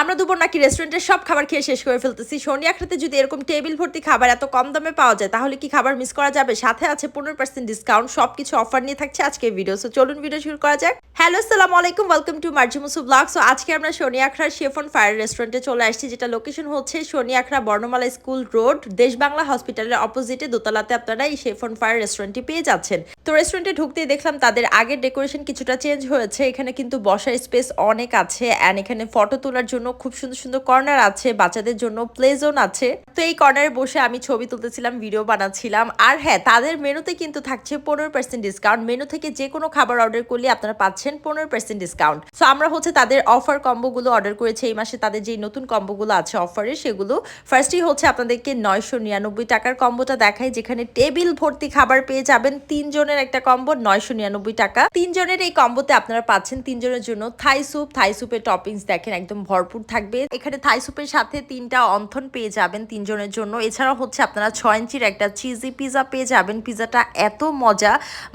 আমরা দুপুর নাকি রেস্টুরেন্টের সব খাবার খেয়ে শেষ করে ফেলতেছি। শনি আখড়াতে যদি এরকম টেবিল ভর্তি খাবার এত কম দামে পাওয়া যায়, তাহলে কি খাবার মিস করা যাবে? সাথে আছে পনেরো পার্সেন্ট ডিসকাউন্ট সব কিছু অফার নিয়ে থাকছে আজকে ভিডিও সো চলুন ভিডিও শুরু করা যাক। হ্যালো সালাম আলাইকুম। Welcome to Marzi Musu blog so আজকে আমরা শনি আখড়ার শেফন ফায়ার রেস্টুরেন্টে চলে আসছি, যেটা লোকেশন হচ্ছে শনি আখড়া বর্ণমালা স্কুল রোড দেশ বাংলা হসপিটালের অপোজিটে দোতলাতে আপনারা এই শেফন ফায়ার রেস্টুরেন্টটি পেয়ে যাচ্ছেন। তো রেস্টুরেন্টে ঢুকতেই দেখলাম তাদের আগের ডেকোরেশন কিছুটা চেঞ্জ হয়েছে। এখানে কিন্তু বসার স্পেস অনেক আছে অ্যান্ড এখানে ফটো তোলার জন্য খুব সুন্দর সুন্দর কর্নার আছে, বাচ্চাদের জন্য প্লে জোন আছে। তো এই কর্নারে বসে আমি ছবি তুলতেছিলাম ভিডিও বানাচ্ছিলাম। আর হ্যাঁ তাদের মেনুতে কিন্তু থাকছে পনেরো পার্সেন্ট ডিসকাউন্ট মেনু থেকে যে কোনো খাবার অর্ডার করলে আপনারা পাচ্ছেন পনেরো পার্সেন্ট ডিসকাউন্ট সো আমরা হচ্ছে তাদের অফার কম্বোগুলো অর্ডার করেছি। এই মাসে তাদের যে নতুন কম্বোগুলো আছে অফারে সেগুলো ফার্স্টই হচ্ছে আপনাদেরকে নয়শো নিরানব্বই টাকার কম্বোটা দেখায় যেখানে টেবিল ভর্তি খাবার পেয়ে যাবেন তিনজনের একটা কম্বো নয়শো নিরানব্বই টাকা। তিনজনের এই কম্বোতে আপনারা পাচ্ছেন তিনজনের জন্য থাই স্যুপ থাই স্যুপের টপিংস দেখেন, একদম ভরপুর থাকবে। এখানে থাই স্যুপের সাথে তিনটা অন্থন পেয়ে যাবেন তিনজনের জন্য। এছাড়াও হচ্ছে আপনারা ছয় ইঞ্চির একটা চিজি পিজা পেয়ে যাবেন। পিজাটা এত মজা।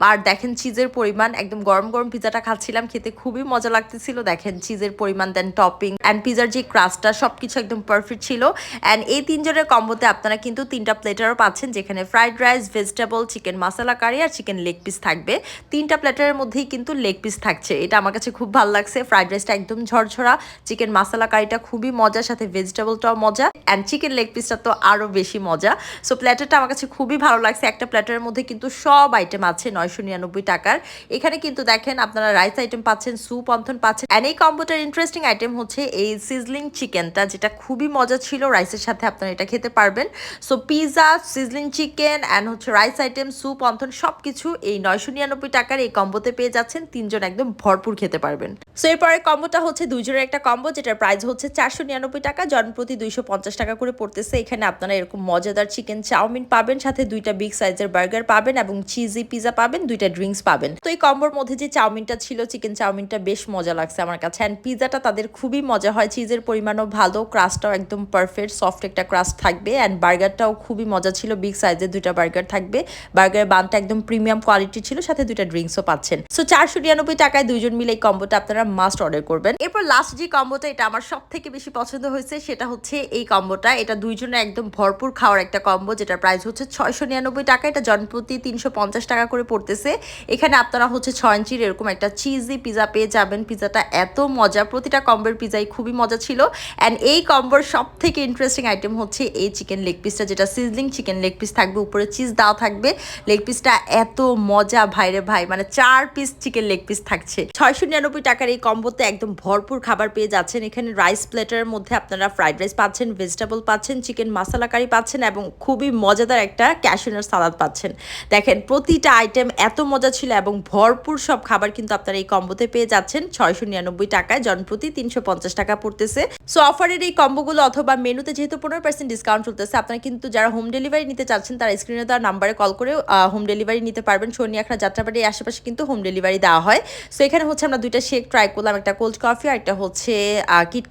আর দেখেন চিজের পরিমাণ, একদম গরম গরম পিজাটা খাচ্ছিলাম, খেতে খুবই মজা লাগতেছিল। দেখেন চিজের পরিমাণ দেন টপিং অ্যান্ড পিজার যে ক্রাস্টটা সবকিছু একদম পারফেক্ট ছিল। অ্যান্ড এই তিনজনের কম্বোতে আপনারা কিন্তু তিনটা প্লেটারও পাচ্ছেন, যেখানে fried rice vegetable chicken masala curry আর চিকেন লেগ পিস থাকবে। তিনটা প্লেটারের মধ্যেই কিন্তু লেগ পিস থাকছে। এটা আমার কাছে খুব ভালো লাগছে। ফ্রাইড রাইসটা একদম ঝরঝরা চিকেন মশলা কারিটা খুবই মজার, সাথে ভেজিটেবলটাও মজা অ্যান্ড চিকেন লেগ পিসটা তো আরও বেশি মজা। সো প্ল্যাটারটা আমার কাছে খুবই ভালো লাগছে। একটা প্ল্যাটারের মধ্যে কিন্তু সব আইটেম আছে, নয়শো নিরানব্বই টাকার। এখানে কিন্তু দেখেন আপনারা রাইস আইটেম পাচ্ছেন স্যুপ অন্থন পাচ্ছেন অ্যান্ড এই কম্বোটার ইন্টারেস্টিং আইটেম হচ্ছে এই সিজলিং চিকেনটা যেটা খুবই মজা ছিল। রাইসের সাথে আপনারা এটা খেতে পারবেন। So pizza sizzling chicken and হচ্ছে রাইস আইটেম স্যুপ অন্থন সব কিছু এই নয়শো নিরানব্বই টাকার এই কম্বোতে পেয়ে যাচ্ছেন। তিনজন একদম ভরপুর খেতে পারবেন। সো এরপরে কম্বোটা হচ্ছে দুইজনের একটা কম্বো যেটার প্রাইস হচ্ছে চারশো নিরানব্বই টাকা জন প্রতি দুইশো পঞ্চাশ টাকা করে পড়তেছে। এখানে আপনারা এরকম মজাদার চিকেন চাউমিন পাবেন, সাথে দুইটা বিগ সাইজের বার্গার পাবেন এবং চিজি পিজা পাবেন, দুইটা ড্রিঙ্কস পাবেন। তো এই কম্বোর মধ্যে যে চাউমিনটা ছিল চিকেন চাউমিনটা বেশ মজা লাগছে আমার কাছে। অ্যান্ড পিজাটা তাদের খুবই মজা হয় চিজের পরিমাণও ভালো ক্রাস্টটাও একদম পারফেক্ট সফট একটা ক্রাস্ট থাকবে। অ্যান্ড বার্গারটাও খুবই মজা ছিল বিগ সাইজের দুইটা বার্গার থাকবে। বার্গারের বানটা একদম প্রিমিয়াম কোয়ালিটি ছিল, সাথে দুইটা ড্রিঙ্কসও পাচ্ছেন। সো চারশো নিরানব্বই টাকায় দুইজন মিলে এই কম্বোটা আপনারা মাস্ট অর্ডার করবেন। এরপর লাস্ট যে কম্বোটা এটা আমার সব থেকে বেশি পছন্দ হয়েছে সেটা হচ্ছে এই কম্বোটা। এটা দুইজনে একদম ভরপুর খাওয়ার একটা কম্বো, যেটার প্রাইস হচ্ছে ছয়শো নিরানব্বই টাকা। এটা জনপ্রতি তিনশো পঞ্চাশ টাকা করে পড়তেছে। এখানে আপনারা হচ্ছে ছয় ইঞ্চির এরকম একটা চিজি পিজা পেয়ে যাবেন। পিজাটা এত মজা, প্রতিটা কম্বোর পিজাই খুবই মজা ছিল। অ্যান্ড এই কম্বোর সব থেকে ইন্টারেস্টিং আইটেম হচ্ছে এই চিকেন লেগ পিসটা যেটা সিজলিং চিকেন লেগ পিস থাকবে, উপরে চিজ দেওয়া থাকবে। লেগ পিসটা এত মজা ভাইরে ভাই মানে চার পিস চিকেন লেগ পিস থাকছে। ছয়শো নিরানব্বই টাকার এই কম্বোতে একদম ভরপুর খাবার পেয়ে যাচ্ছেন। এখানে রাইস প্লেটের মধ্যে আপনারা ফ্রাইড রাইস পাচ্ছেন ভেজিটেবল পাচ্ছেন চিকেন মশলা কারি পাচ্ছেন এবং খুবই মজাদার একটা ক্যাশনার সালাদ পাচ্ছেন। দেখেন, প্রতিটা আইটেম এত মজা ছিল এবং ভরপুর সব খাবার কিন্তু আপনারা এই কম্বোতে পেয়ে যাচ্ছেন। ছয়শো নিরানব্বই টাকায় জনপ্রতি তিনশো পঞ্চাশ টাকা পড়তেছে। সো অফারের এই কম্বোগুলো অথবা মেনুতে যেহেতু পনেরো পার্সেন্ট ডিসকাউন্ট চলতেছে, আপনারা কিন্তু যারা হোম ডেলিভারি নিতে চাচ্ছেন, তারা স্ক্রিনে দেওয়ার নাম্বারে কল করে হোম ডেলিভারি নিতে পারবেন। একটা যাত্রাবাড়ির আশেপাশে কিন্তু হোম ডেলিভারি দেওয়া হয়। সো এখানে হচ্ছে আমরা দুইটা শেক ট্রাই করলাম, একটা কোল্ড কফি আর একটা হচ্ছে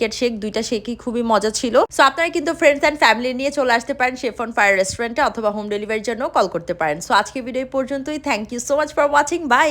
কিটক্যাট শেক, দুইটা শেকই খুবই মজা ছিল। সো আপনারা কিন্তু ফ্রেন্ডস অ্যান্ড ফ্যামিলি নিয়ে চলে আসতে পারেন শেফ অন ফায়ার রেস্টুরেন্টে অথবা হোম ডেলিভারির জন্য কল করতে পারেন। সো আজকে ভিডিও পর্যন্তই। Thank you so much for watching bye